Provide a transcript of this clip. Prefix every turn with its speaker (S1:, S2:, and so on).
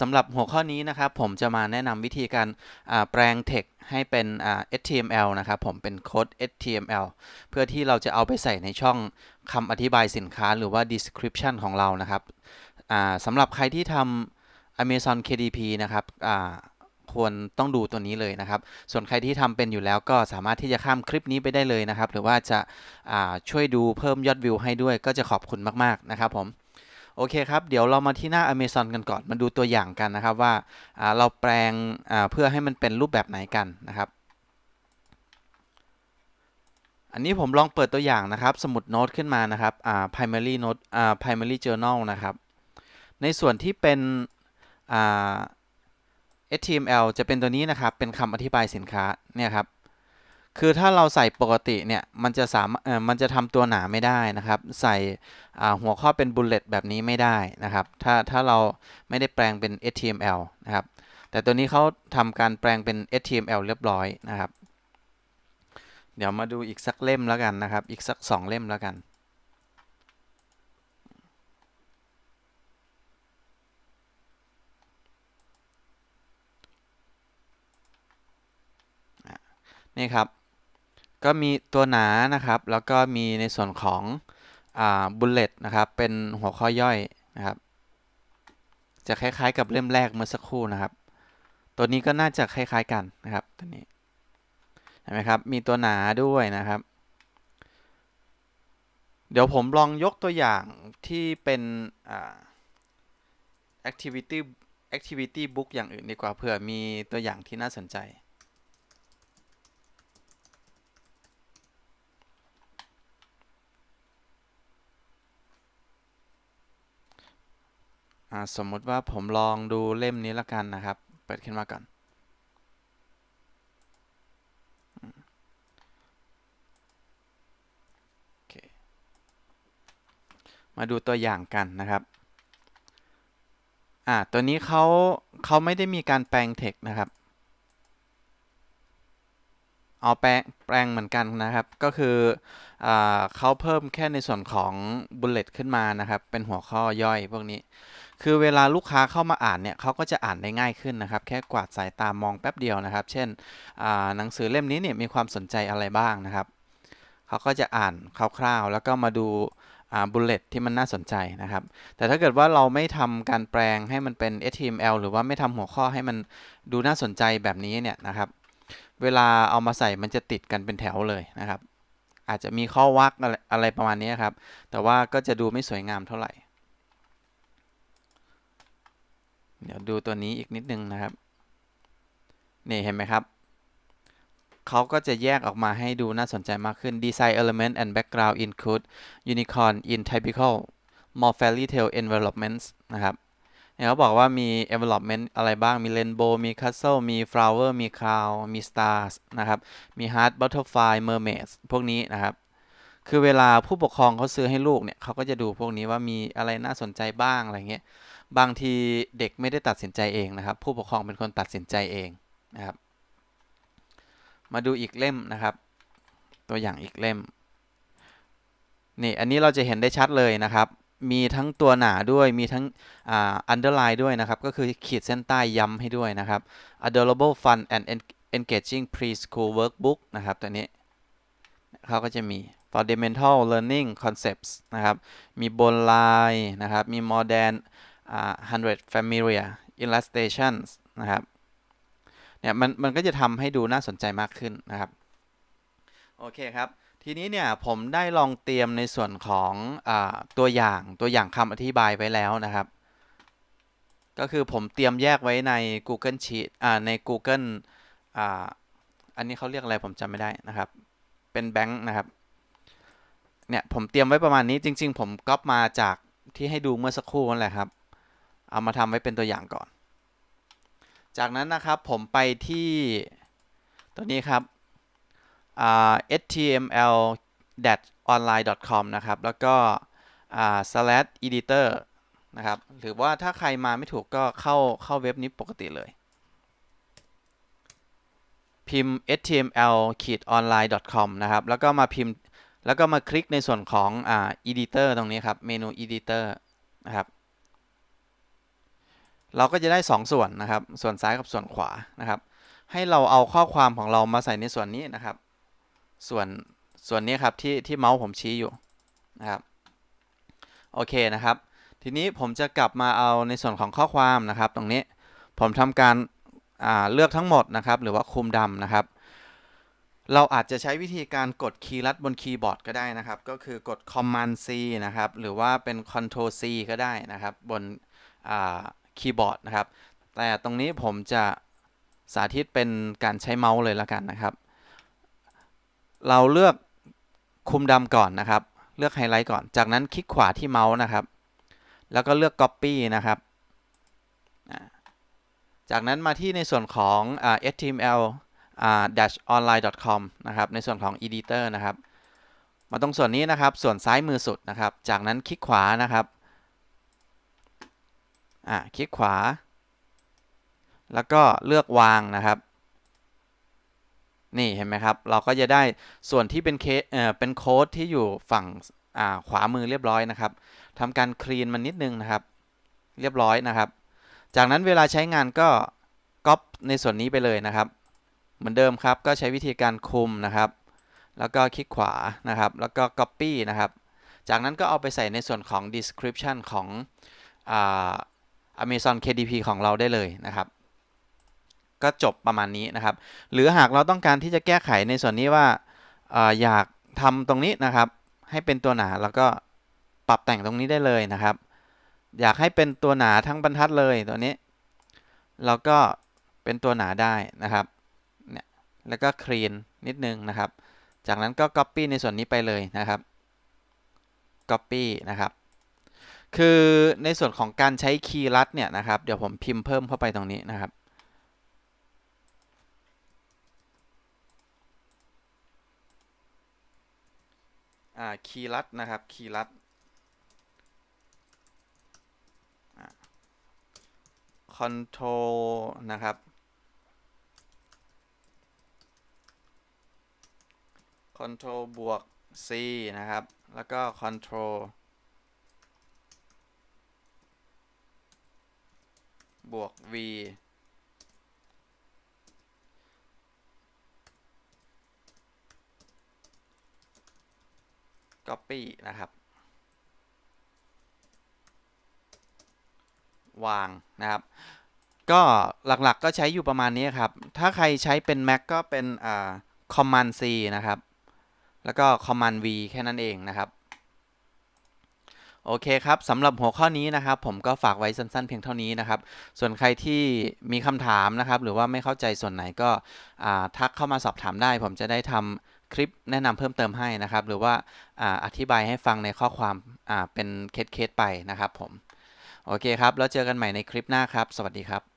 S1: สำหรับหัวข้อนี้นะครับ ผมจะมาแนะนำวิธีการแปลง text ให้เป็น HTML นะครับ ผมเป็นโค้ด HTML เพื่อที่เราจะเอาไปใส่ในช่องคำอธิบายสินค้าหรือว่า description ของเรานะครับสำหรับใครที่ทำ Amazon KDP นะครับควรต้องดูตัวนี้เลยนะครับ ส่วนใครที่ทำเป็นอยู่แล้วก็สามารถที่จะข้ามคลิปนี้ไปได้เลยนะครับ หรือว่าจะช่วยดูเพิ่มยอดวิวให้ด้วยก็จะขอบคุณมาก ๆ นะครับผม โอเคครับ เดี๋ยวเรามาที่หน้า Amazon กันก่อน มาดูตัวอย่างกันนะครับว่าเราแปลงเพื่อให้มันเป็นรูปแบบไหนกันนะครับ อันนี้ผมลองเปิดตัวอย่างนะครับ สมุดโน้ตขึ้นมานะครับ primary note primary journal นะครับ ในส่วนที่เป็น HTML จะเป็นตัวนี้นะครับ เป็นคำอธิบายสินค้าเนี่ยครับ คือถ้าเราใส่ปกติเนี่ยมันจะสามารถมันจะทำตัวหนาไม่ได้นะครับ ใส่หัวข้อเป็นบุลเลตแบบนี้ไม่ได้นะครับ ถ้าถ้าเราไม่ได้แปลงเป็น HTML นะครับ แต่ตัวนี้เขาทำการแปลงเป็น HTML เรียบร้อยนะครับ เดี๋ยวมาดูอีกสักเล่มแล้วกันนะครับ อีกสักสองเล่มแล้วกันนี่ครับ ก็มีตัวหนานะครับ แล้วก็มีในส่วนของบุลเลตนะครับ เป็นหัวข้อย่อยนะครับ จะคล้ายๆกับเล่มแรกเมื่อสักครู่นะครับ ตัวนี้ก็น่าจะคล้ายๆกันนะครับตัวนี้เห็นไหมครับ มีตัวหนาด้วยนะครับ เดี๋ยวผมลองยกตัวอย่างที่เป็น activity activity book อย่างอื่นดีกว่าเผื่อมีตัวอย่างที่น่าสนใจ สมมุติว่าผมลองดูเล่มนี้ละกันนะครับ เปิดขึ้นมาก่อน มาดูตัวอย่างกันนะครับ อ่า ตัวนี้เขาเขาไม่ได้มีการแปลงเทคนะครับ เอาแปลงแปลงเหมือนกันนะครับ ก็คืออเขาเพิ่มแค่ในส่วนของบุลเลตขึ้นมานะครับ เป็นหัวข้อย่อยพวกนี้ คือเวลาลูกค้าเข้ามาอ่านเนี่ยเขาก็จะอ่านได้ง่ายขึ้นนะครับ แค่กวาดสายตามองแป๊บเดียวนะครับ เช่นหนังสือเล่มนี้เนี่ยมีความสนใจอะไรบ้างนะครับเขาก็จะอ่านคร่าวๆ แล้วก็มาดูบุลเลตที่มันน่าสนใจนะครับ แต่ถ้าเกิดว่าเราไม่ทำการแปลงให้มันเป็น HTML หรือว่าไม่ทำหัวข้อให้มันดูน่าสนใจแบบนี้เนี่ยนะครับ เวลาเอามาใส่มันจะติดกันเป็นแถวเลยนะครับ อาจจะมีข้อวักอะไรประมาณนี้ครับ แต่ว่าก็จะดูไม่สวยงามเท่าไหร่ เดี๋ยวดูตัวนี้อีกนิดนึงนะครับ นี่เห็นไหมครับ เขาก็จะแยกออกมาให้ดูน่าสนใจมากขึ้น Design element and background include unicorn in typical more fairy tale envelopments นะครับเนี่ยเขาบอกว่ามี envelopment อะไรบ้าง มี rainbow มี castle มี flower มี cloud มี stars นะครับ มี heart butterfly mermaids พวกนี้นะครับ คือเวลาผู้ปกครองเขาซื้อให้ลูกเนี่ยเขาก็จะดูพวกนี้ว่ามีอะไรน่าสนใจบ้างอะไรเงี้ย บางทีเด็กไม่ได้ตัดสินใจเองนะครับ ผู้ปกครองเป็นคนตัดสินใจเองนะครับ มาดูอีกเล่มนะครับ ตัวอย่างอีกเล่มนี่อันนี้เราจะเห็นได้ชัดเลยนะครับ มีทั้งตัวหนาด้วยมีทั้งอันเดอร์ไลน์ด้วยนะครับ ก็คือขีดเส้นใต้ย้ำให้ด้วยนะครับ adorable fun and engaging preschool workbook นะครับตัวนี้เขาก็จะมี fundamental learning concepts นะครับ มีบนไลน์นะครับ มี modern 100 familiar illustrations นะครับเนี่ยมันมันก็จะทำให้ดูน่าสนใจมากขึ้นนะครับ โอเคครับ ทีนี้เนี่ยผมได้ลองเตรียมในส่วนของอตัวอย่างตัวอย่างคำอธิบายไว้แล้วนะครับ ก็คือผมเตรียมแยกไว้ใน Google Sheet ใน Google อ่าอันนี้เขาเรียกอะไรผมจำไม่ได้นะครับ เป็นแบงค์นะครับ เนี่ยผมเตรียมไว้ประมาณนี้จริง ๆ ผมก๊อปมาจากที่ให้ดูเมื่อสักครู่นั่นแหละครับ เอามาทำไว้เป็นตัวอย่างก่อน จากนั้นนะครับผมไปที่ตัวนี้ครับ html online com นะครับ แล้วก็ slash editor นะครับ หรือว่าถ้าใครมาไม่ถูกก็เข้าเข้าเว็บนี้ปกติเลย พิมพ์ html online com นะครับ แล้วก็มาพิมพ์ แล้วก็มาคลิกในส่วนของอ editor ตรงนี้ครับ เมนู editor นะครับ เราก็จะได้ 2 ส่วนนะครับ ส่วนซ้ายกับส่วนขวานะครับ ให้เราเอาข้อความของเรามาใส่ในส่วนนี้นะครับ ส่วนส่วนนี้ครับที่ที่เมาส์ผมชี้อยู่นะครับ โอเคนะครับ ทีนี้ผมจะกลับมาเอาในส่วนของข้อความนะครับ ตรงนี้ผมทำการเลือกทั้งหมดนะครับ หรือว่าคุมดำนะครับ เราอาจจะใช้วิธีการกดคีย์ลัดบนคีย์บอร์ดก็ได้นะครับ ก็คือกด Command C นะครับ หรือว่าเป็น Control C ก็ได้นะครับ บน คีย์บอร์ดนะครับ แต่ตรงนี้ผมจะสาธิตเป็นการใช้เมาส์เลยละกันนะครับ เราเลือกคุมดำก่อนนะครับ เลือกไฮไลท์ก่อน จากนั้นคลิกขวาที่เมาส์นะครับ แล้วก็เลือก Copy นะครับ จากนั้นมาที่ในส่วนของ html dashonline.com นะครับ ในส่วนของ editor นะครับ มาตรงส่วนนี้นะครับ ส่วนซ้ายมือสุดนะครับ จากนั้นคลิกขวานะครับ อ่าคลิกขวา แล้วก็เลือกวางนะครับ นี่เห็นไหมครับ เราก็จะได้ส่วนที่เป็นเคเอ่อเป็นโค้ดที่อยู่ฝั่งอ่าขวามือเรียบร้อยนะครับทำการคลีนมันนิดนึงนะครับ เรียบร้อยนะครับ จากนั้นเวลาใช้งานก็ก๊อปในส่วนนี้ไปเลยนะครับ เหมือนเดิมครับ ก็ใช้วิธีการคุมนะครับ แล้วก็คลิกขวานะครับ แล้วก็ Copy นะครับ จากนั้นก็เอาไปใส่ในส่วนของ description ของอ่า Amazon KDP ของเราได้เลยนะครับ ก็จบประมาณนี้นะครับ หรือหากเราต้องการที่จะแก้ไขในส่วนนี้ว่าออยากทำตรงนี้นะครับ ให้เป็นตัวหนาแล้วก็ปรับแต่งตรงนี้ได้เลยนะครับ อยากให้เป็นตัวหนาทั้งบรรทัดเลยตัวนี้เราก็เป็นตัวหนาได้นะครับเนี่ยแล้วก็คลีนนิดนึงนะครับ จากนั้นก็ Copy ในส่วนนี้ไปเลยนะครับ Copy นะครับ คือในส่วนของการใช้คีย์ลัดเนี่ยนะครับ เดี๋ยวผมพิมพ์เพิ่มเข้าไปตรงนี้นะครับคีย์ลัดนะครับ คีย์ลัดคอนโทรลนะครับคอนโทรลบวก C นะครับ แล้วก็คอนโทรล บวก v copy นะครับ วางนะครับ ก็หลักๆก็ใช้อยู่ประมาณนี้ครับ ถ้าใครใช้เป็น Mac ก็เป็น Command C นะครับ แล้วก็ Command V แค่นั้นเองนะครับ โอเคครับสำหรับหัวข้อนี้นะครับ ผมก็ฝากไว้สั้น ๆ เพียงเท่านี้นะครับ ส่วนใครที่มีคำถามนะครับ หรือว่าไม่เข้าใจส่วนไหนก็ทักเข้ามาสอบถามได้ ผมจะได้ทำคลิปแนะนำเพิ่มเติมให้นะครับ หรือว่าอธิบายให้ฟังในข้อความเป็นเคสๆไปนะครับผม โอเคครับ แล้วเจอกันใหม่ในคลิปหน้าครับ สวัสดีครับ